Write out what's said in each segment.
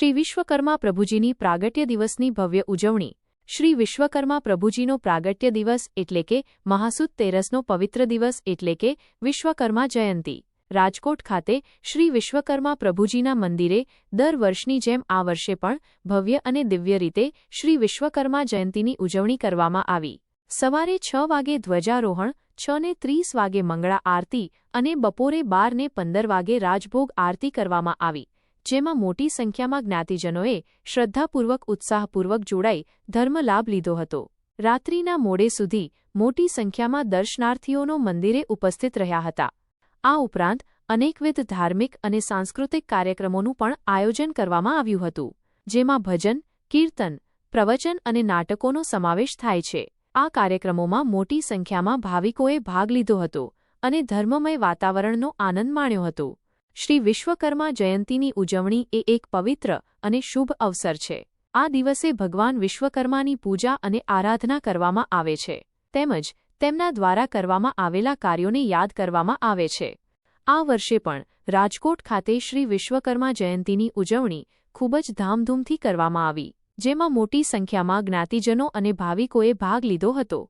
શ્રી વિશ્વકર્મા પ્રભુજીની પ્રાગટ્ય દિવસની ભવ્ય ઉજવણી. શ્રી વિશ્વકર્મા પ્રભુજીનો પ્રાગટ્ય દિવસ એટલે કે મહાસુદ તેરસનો પવિત્ર દિવસ એટલે કે વિશ્વકર્મા જયંતી. રાજકોટ ખાતે શ્રી વિશ્વકર્મા પ્રભુજીના મંદિરે દર વર્ષની જેમ આ વર્ષે પણ ભવ્ય અને દિવ્ય રીતે શ્રી વિશ્વકર્મા જયંતીની ઉજવણી કરવામાં આવી. સવારે છ વાગે ધ્વજારોહણ, છ ને ત્રીસ વાગે મંગળા આરતી અને બપોરે બાર ને પંદર વાગે રાજભોગ આરતી કરવામાં આવી. જેમાં મોટી સંખ્યામાં જ્ઞાતિજનોએ શ્રદ્ધાપૂર્વક ઉત્સાહપૂર્વક જોડાઈ ધર્મલાભ લીધો હતો. રાત્રિના મોડે સુધી મોટી સંખ્યામાં દર્શનાર્થીઓનો મંદિરે ઉપસ્થિત રહ્યા હતા. આ ઉપરાંત અનેકવિધ ધાર્મિક અને સાંસ્કૃતિક કાર્યક્રમોનું પણ આયોજન કરવામાં આવ્યું હતું, જેમાં ભજન, કીર્તન, પ્રવચન અને નાટકોનો સમાવેશ થાય છે. આ કાર્યક્રમોમાં મોટી સંખ્યામાં ભાવિકોએ ભાગ લીધો હતો અને ધર્મમય વાતાવરણનો આનંદ માણ્યો હતો. શ્રી વિશ્વકર્મા જયંતીની ઉજવણી એ એક પવિત્ર અને શુભ અવસર છે. આ દિવસે ભગવાન વિશ્વકર્માની પૂજા અને આરાધના કરવામાં આવે છે. તેમજ તેમના દ્વારા કરવામાં આવેલા કાર્યોને યાદ કરવામાં આવે છે. આ વર્ષે પણ રાજકોટ ખાતે શ્રી વિશ્વકર્મા જયંતીની ઉજવણી ખૂબ જ ધામધૂમથી કરવામાં આવી, જેમાં મોટી સંખ્યામાં જ્ઞાતિજનો અને ભાવિકોએ ભાગ લીધો હતો.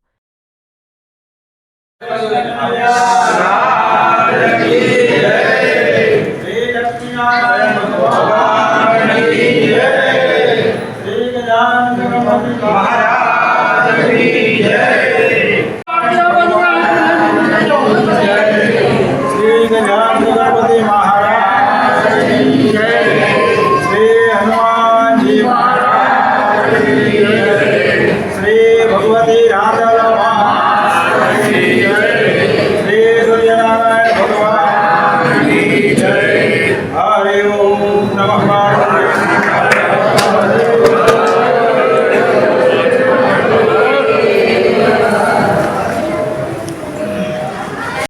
શ્રી ભગવતી રાધા